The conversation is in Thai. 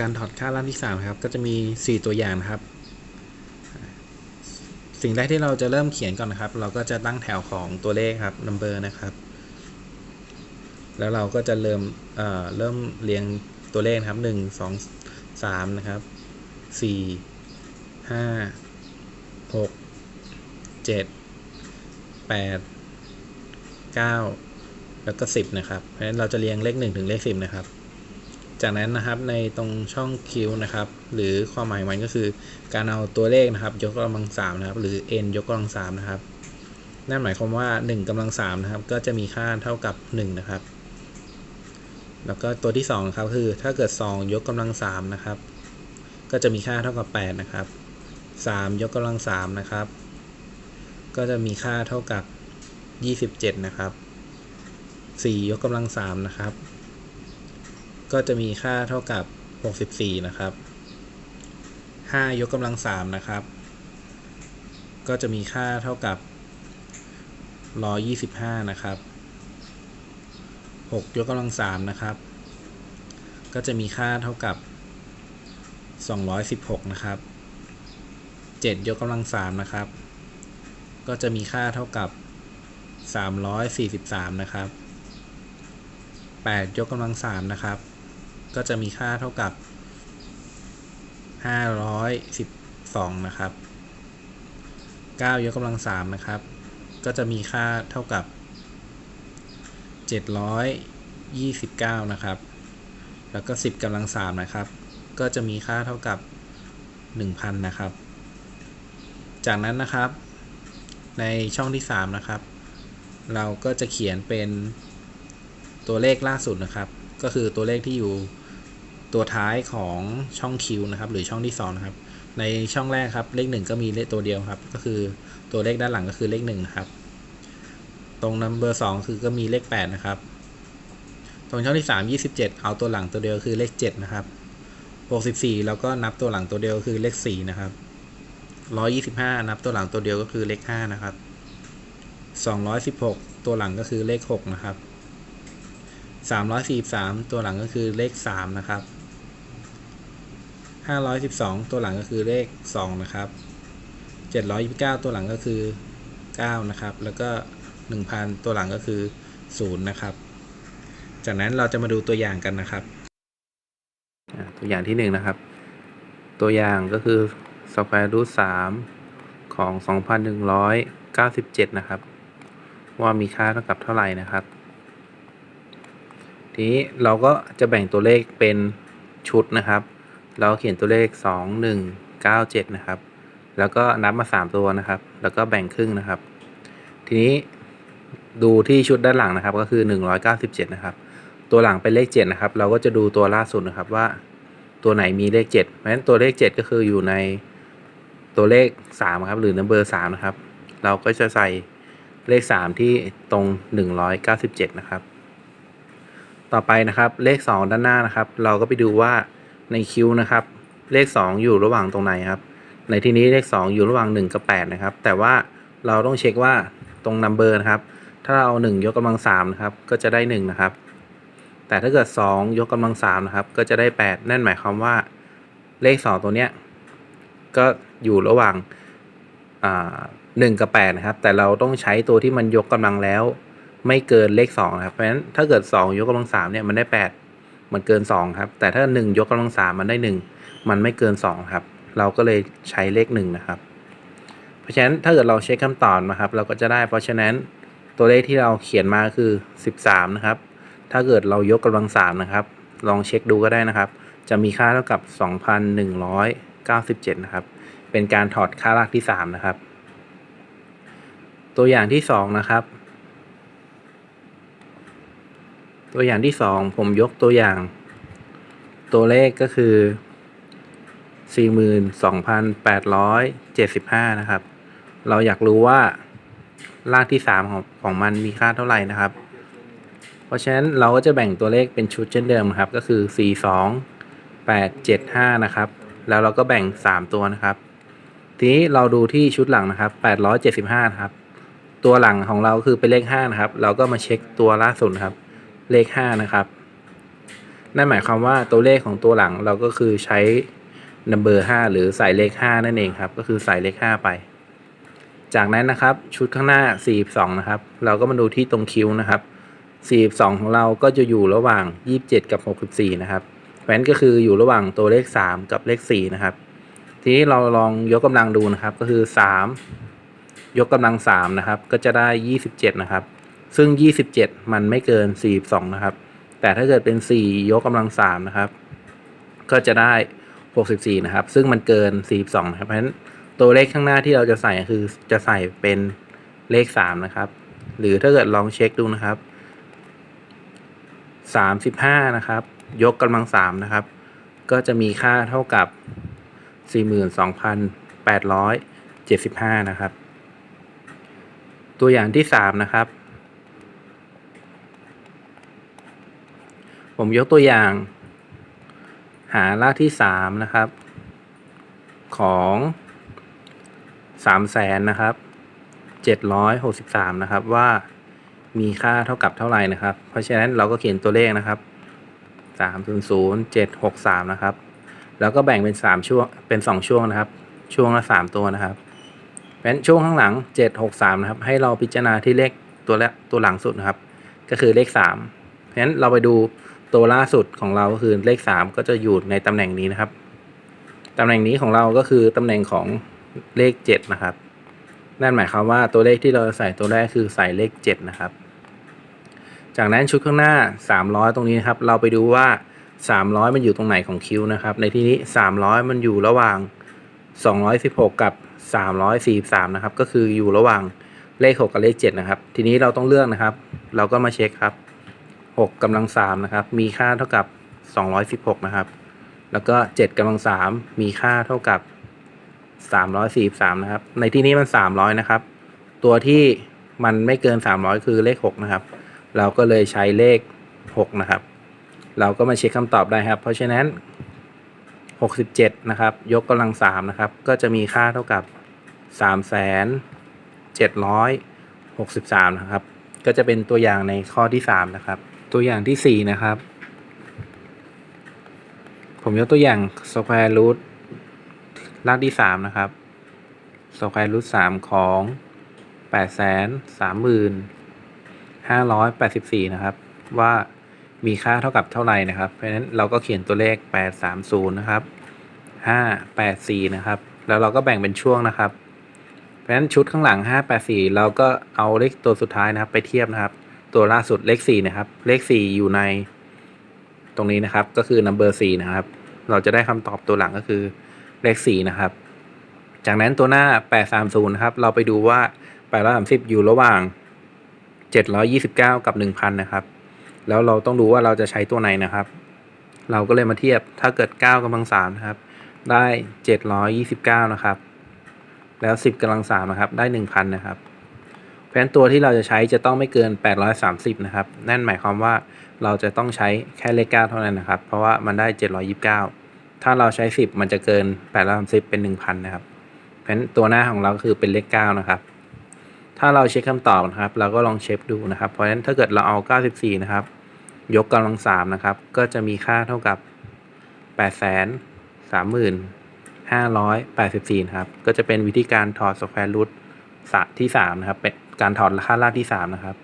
การถอดค่าล่างที่3ครับก็จะมี 4 ตัวอย่างนะครับ สิ่งแรกที่เราจะเริ่มเขียนก่อนนะครับ เราก็จะตั้งแถวของตัวเลขครับ number นะครับ แล้วเราก็จะเริ่มเอ่อเริ่มเรียงตัวเลขครับ 1 2 3นะครับ4 5 6 7 8 9 แล้วก็ 10 นะครับ เพราะฉะนั้นเราจะเรียงเลข 1 ถึงเลข 10 นะครับ จากนั้นนะครับในตรงช่องคิวนะครับ หรือความหมายมันก็คือ การเอาตัวเลขนะครับ ยกกำลังสามนะครับ หรือ n ยกกำลังสามนะครับ นั่นหมายความว่า 1กำลังสามนะครับ ก็จะมีค่าเท่ากับ 1 นะครับ แล้วก็ตัวที่2ครับคือ ถ้าเกิด 2 ยกกำลังสามนะครับ ก็จะมีค่าเท่ากับ 8 นะครับ 3 ยกกำลังสามนะครับ ก็จะมีค่าเท่ากับ 27 นะครับ 4 ยกกำลังสามนะครับ ก็จะมีค่าเท่ากับ 64 นะครับ 5 ยกกำลัง 3 นะครับ ก็จะมีค่าเท่ากับ 125 นะครับ 6 ยกกำลัง 3 นะครับ ก็จะมีค่าเท่ากับ 216 นะครับ 7 ยกกำลัง 3 นะครับ ก็จะมีค่าเท่ากับ 343 นะครับ8ยกกำลัง3นะครับ ก็จะมีค่าเท่ากับ 512 นะครับ 9 ยกกำลัง 3 นะครับ ก็จะมีค่าเท่ากับ 729 นะครับ แล้วก็ 10กำลัง 3 นะครับ ก็จะมีค่าเท่ากับ 1,000 นะครับ จากนั้นนะครับในช่องที่ 3 นะครับ เราก็จะเขียนเป็นตัวเลขล่าสุดนะครับ ก็คือตัวเลขที่อยู่ตัวท้ายของช่องคิวนะครับหรือช่องที่2นะครับในช่องแรกครับเลข 1 ก็มีเลขตัวเดียวครับ ก็คือตัวเลขด้านหลังก็คือเลข1นะครับตรง number 2คือก็มีเลข 8 นะครับ ตรงช่องที่ 3 27 เอาตัวหลังตัวเดียวคือเลข 7 นะครับ64แล้วก็นับตัวหลังตัวเดียวคือเลข 4 นะครับ 125 นับตัวหลังตัวเดียวก็คือเลข 5 นะครับ 216 ตัวหลังก็คือเลข 6 นะครับ 343ตัวหลังก็คือเลข3นะครับ512ตัวหลังก็คือเลข2นะครับ729ตัวหลังก็คือ9นะครับ แล้วก็1,000ตัวหลังก็คือ0นะครับ จากนั้นเราจะมาดูตัวอย่างกันนะครับ ตัวอย่างที่1นะครับ ตัวอย่างก็คือ square root 3ของ2,197นะครับ ว่ามีค่าเท่ากับเท่าไหร่นะครับ ทีนี้เราก็จะแบ่งตัวเลขเป็นชุดนะครับ เราเขียนตัวเลข 2 1 9 7 นะครับ แล้วก็นับมา 3 ตัวนะครับ แล้วก็แบ่งครึ่งนะครับ ทีนี้ดูที่ชุดด้านหลังนะครับก็คือ 197 นะครับ ตัวหลังเป็นเลข 7 นะครับ เราก็จะดูตัวล่าสุดนะครับว่า ตัวไหนมีเลข 7 เพราะฉะนั้นตัวเลข 7 ก็คืออยู่ในตัวเลข 3 ครับ หรือ number 3 นะครับ เราก็จะใส่เลข 3 ที่ตรง 197 นะครับ ต่อไปนะครับเลข 2 ด้านหน้านะครับ เราก็ไปดูว่าในคิวนะครับ เลข 2 อยู่ระหว่างตรงไหนครับ ในที่นี้เลข 2 อยู่ระหว่าง 1 กับ 8 นะครับ แต่ว่าเราต้องเช็คว่าตรง number นะครับ ถ้าเราเอา 1 ยกกำลัง3นะครับ ก็จะได้ 1 นะครับ แต่ถ้าเกิด 2 ยกกำลัง3นะครับ ก็จะได้ 8 นั่นหมายความว่าเลข 2 ตัวเนี้ยก็อยู่ระหว่างอ่า1กับ8นะครับ แต่เราต้องใช้ตัวที่มันยกกำลังแล้ว ไม่เกินเลข2นะครับ เพราะฉะนั้นถ้าเกิด2ยกกำลัง3เนี่ยมันได้8มันเกิน2ครับ แต่ถ้า1ยกกำลัง3มันได้1มันไม่เกิน2ครับ เราก็เลยใช้เลข1นะครับ เพราะฉะนั้นถ้าเกิดเราเช็คคำตอบนะครับ เราก็จะได้เพราะฉะนั้นตัวเลขที่เราเขียนมาคือ13นะครับ ถ้าเกิดเรายกกำลัง3นะครับ ลองเช็คดูก็ได้นะครับ จะมีค่าเท่ากับ2,197นะครับ เป็นการถอดค่ารากที่3นะครับ ตัวอย่างที่2นะครับ ตัวอย่างที่2ผมยกตัวอย่าง ตัวเลขก็คือ 42,875 นะครับ เราอยากรู้ว่ารากที่ 3 ของของมันมีค่าเท่าไหร่นะครับ เพราะฉะนั้นเราก็จะแบ่งตัวเลขเป็นชุดเช่นเดิมนะครับ ก็คือ 42 8 7 5 นะครับ แล้วเราก็แบ่ง 3 ตัวนะครับ ทีนี้เราดูที่ชุดหลังนะครับ 875 นะครับ ตัวหลังของเราคือเป็นเลข 5 นะครับ เราก็มาเช็คตัวล่าสุดนครับ เลข 5 นะครับ นั่นหมายความว่าตัวเลขของตัวหลังเราก็คือใช้ number 5 หรือใส่เลข 5 นั่นเองครับ ก็คือใส่เลข 5 ไป จากนั้นนะครับชุดข้างหน้า 42 นะครับ เราก็มาดูที่ตรงคิ้วนะครับ 42 ของเราก็จะอยู่ระหว่าง 27 กับ 64 นะครับเพราะฉะนั้นก็คืออยู่ระหว่างตัวเลข 3 กับเลข 4 นะครับ ทีนี้เราลองยกกำลังดูนะครับก็คือ 3 ยกกำลัง 3 นะครับ ก็จะได้ 27 นะครับ ซึ่ง 27 มันไม่เกิน 42 นะครับ แต่ถ้าเกิดเป็น 4 ยกกำลัง 3 นะครับ ก็จะได้ 64 นะครับ ซึ่งมันเกิน 42 นะครับ เพราะฉะนั้นตัวเลขข้างหน้าที่เราจะใส่คือจะใส่เป็นเลข 3 นะครับ หรือถ้าเกิดลองเช็คดูนะครับ 35 นะครับ ยกกำลัง 3 นะครับ ก็จะมีค่าเท่ากับ 42,875 นะครับ ตัวอย่างที่ 3 นะครับ ผมยกตัวอย่าง หารากที่3นะครับ ของ3แสนนะครับ763นะครับว่ามีค่าเท่ากับเท่าไหร่นะครับ เพราะฉะนั้นเราก็เขียนตัวเลขนะครับ300 763นย์เจ็ดหกสามนะครับ แล้วก็แบ่งเป็น3ช่วงเป็น2ช่วงนะครับ ช่วงละ3ตัวนะครับเพราะฉะนั้นช่วงข้างหลัง763นะครับ ให้เราพิจารณาที่เลขตัวและตัวหลังสุดนะครับ ก็คือเลข3เพราะฉะนั้นเราไปดู ตัวล่าสุดของเราก็คือเลข 3 ก็จะอยู่ในตำแหน่งนี้นะครับ ตำแหน่งนี้ของเราก็คือตำแหน่งของเลข 7 นะครับ นั่นหมายความว่าตัวเลขที่เราใส่ตัวแรกคือใส่เลข 7 นะครับ จากนั้นชุดข้างหน้า 300 ตรงนี้นครับเราไปดูว่า 300 มันอยู่ตรงไหนของคิวนะครับ ในที่นี้ 300 มันอยู่ระหว่าง 216 กับ 343 นะครับ ก็คืออยู่ระหว่างเลข 6 กับเลข 7 นะครับ ทีนี้เราต้องเลือกนะครับ เราก็มาเช็คครับ 6กำลัง3นะครับ มีค่าเท่ากับ 216 นะครับ แล้วก็ 7กำลัง3มีค่าเท่ากับ 343 นะครับ ในที่นี้มัน 300 นะครับ ตัวที่มันไม่เกิน 300 คือเลข 6 นะครับ เราก็เลยใช้เลข 6 นะครับ เราก็มาเช็คคำตอบได้ครับ เพราะฉะนั้น 67 นะครับ ยกกำลัง3นะครับ ก็จะมีค่าเท่ากับ 3,763 นะครับ ก็จะเป็นตัวอย่างในข้อที่ 3 นะครับ ตัวอย่างที่ 4 นะครับ ผมยกตัวอย่าง square root รากที่ 3 นะครับ square root 3ของ830,584 นะครับ ว่ามีค่าเท่ากับเท่าไหร่นะครับ เพราะฉะนั้นเราก็เขียนตัวเลข 830 นะครับ 584 นะครับ แล้วเราก็แบ่งเป็นช่วงนะครับ เพราะฉะนั้นชุดข้างหลัง 584 เราก็เอาเลขตัวสุดท้ายนะครับ ไปเทียบนะครับ ตัวล่าสุดเลข4นะครับ เลข 4 อยู่ในตรงนี้นะครับ ก็คือ number 4นะครับ เราจะได้คำตอบตัวหลังก็คือเลข 4 นะครับ จากนั้นตัวหน้า 830นะครับ เราไปดูว่า 830 อยู่ระหว่าง 729 กับ 1,000 นะครับ แล้วเราต้องดูว่าเราจะใช้ตัวไหนนะครับ เราก็เลยมาเทียบถ้าเกิด 9กำลัง3นะครับ ได้ 729 นะครับ แล้ว 10กำลัง3นะครับ ได้ 1,000 นะครับ เพราะฉะนั้นตัวที่เราจะใช้จะต้องไม่เกิน 830 นะครับ นั่นหมายความว่าเราจะต้องใช้แค่เลข 9 เท่านั้นนะครับ เพราะว่ามันได้ 729 ถ้าเราใช้ 10 มันจะเกิน 830 เป็น 1,000 นะครับ เพราะฉะนั้นตัวหน้าของเราก็คือเป็นเลข 9 นะครับ ถ้าเราเช็คคำตอบนะครับ เราก็ลองเช็คดูนะครับ เพราะฉะนั้นถ้าเกิดเราเอา 94 นะครับ ยกกำลัง 3 นะครับ ก็จะมีค่าเท่ากับ 8 3 584 นะครับ ก็จะเป็นวิธีการถอดสแควร์รูทที่ 3 นะครับเป็น การถอดค่ารากที่สามนะครับ